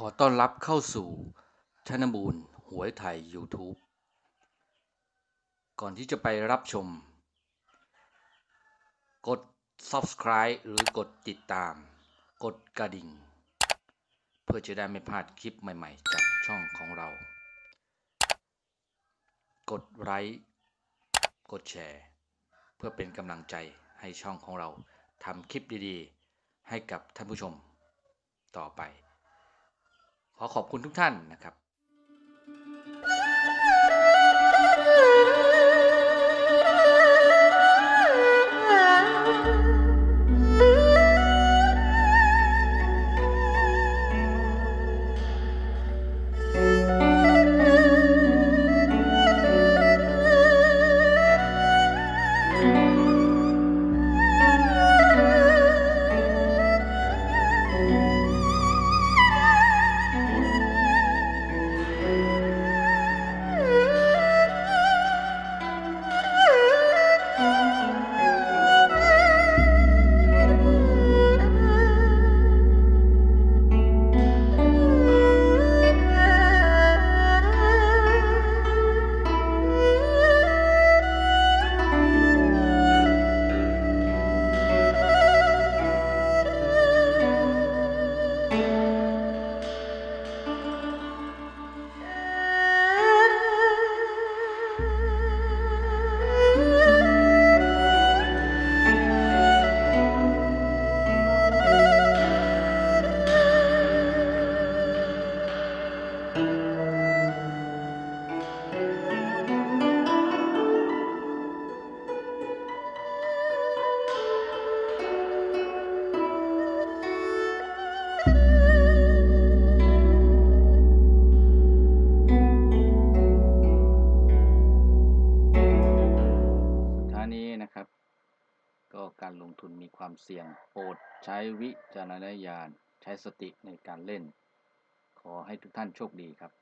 ขอต้อนรับเข้าสู่ธนบูรณ์หวยไทย YouTube ก่อนที่จะไปรับชม กด Subscribe หรือกดติดตาม กดกระดิ่ง เพื่อจะได้ไม่พลาดคลิปใหม่ๆ จากช่องของเรา กดไลค์กดแชร์ เพื่อเป็นกำลังใจให้ช่องของเราทำคลิปดีๆ ให้กับท่านผู้ชมต่อไป ขอขอบคุณทุกท่านนะครับ ก็การลงทุนมีความเสี่ยงโปรดใช้วิจารณญาณ ใช้สติในการเล่น ขอให้ทุกท่านโชคดีครับ